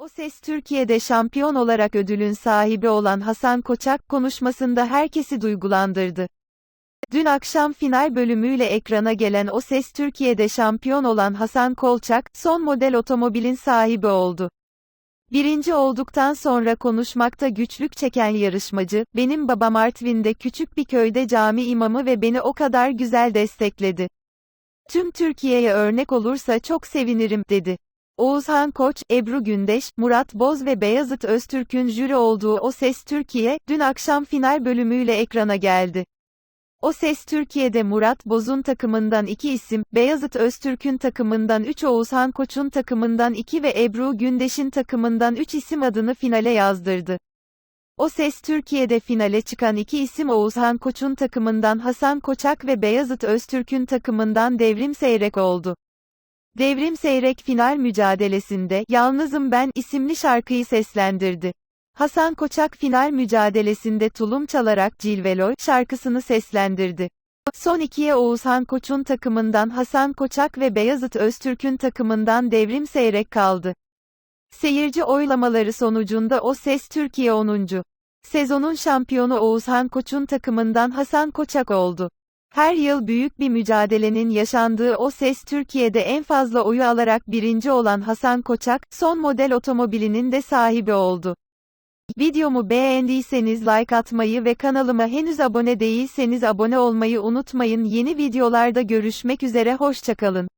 O Ses Türkiye'de şampiyon olarak ödülün sahibi olan Hasan Koçak konuşmasında herkesi duygulandırdı. Dün akşam final bölümüyle ekrana gelen O Ses Türkiye'de şampiyon olan Hasan Kolçak, son model otomobilin sahibi oldu. Birinci olduktan sonra konuşmakta güçlük çeken yarışmacı, benim babam Artvin'de küçük bir köyde cami imamı ve beni o kadar güzel destekledi. Tüm Türkiye'ye örnek olursa çok sevinirim, dedi. Oğuzhan Koç, Ebru Gündeş, Murat Boz ve Beyazıt Öztürk'ün jüri olduğu O Ses Türkiye, dün akşam final bölümüyle ekrana geldi. O Ses Türkiye'de Murat Boz'un takımından iki isim, Beyazıt Öztürk'ün takımından 3 Oğuzhan Koç'un takımından 2 ve Ebru Gündeş'in takımından 3 isim adını finale yazdırdı. O Ses Türkiye'de finale çıkan iki isim Oğuzhan Koç'un takımından Hasan Koçak ve Beyazıt Öztürk'ün takımından Devrim Seyrek oldu. Devrim Seyrek final mücadelesinde Yalnızım Ben isimli şarkıyı seslendirdi. Hasan Koçak final mücadelesinde tulum çalarak Cilveloy şarkısını seslendirdi. Son ikiye Oğuzhan Koç'un takımından Hasan Koçak ve Beyazıt Öztürk'ün takımından Devrim Seyrek kaldı. Seyirci oylamaları sonucunda O Ses Türkiye 10. Sezonun şampiyonu Oğuzhan Koç'un takımından Hasan Koçak oldu. Her yıl büyük bir mücadelenin yaşandığı O Ses Türkiye'de en fazla oyu alarak birinci olan Hasan Koçak, son model otomobilinin de sahibi oldu. Videomu beğendiyseniz like atmayı ve kanalıma henüz abone değilseniz abone olmayı unutmayın. Yeni videolarda görüşmek üzere hoşçakalın.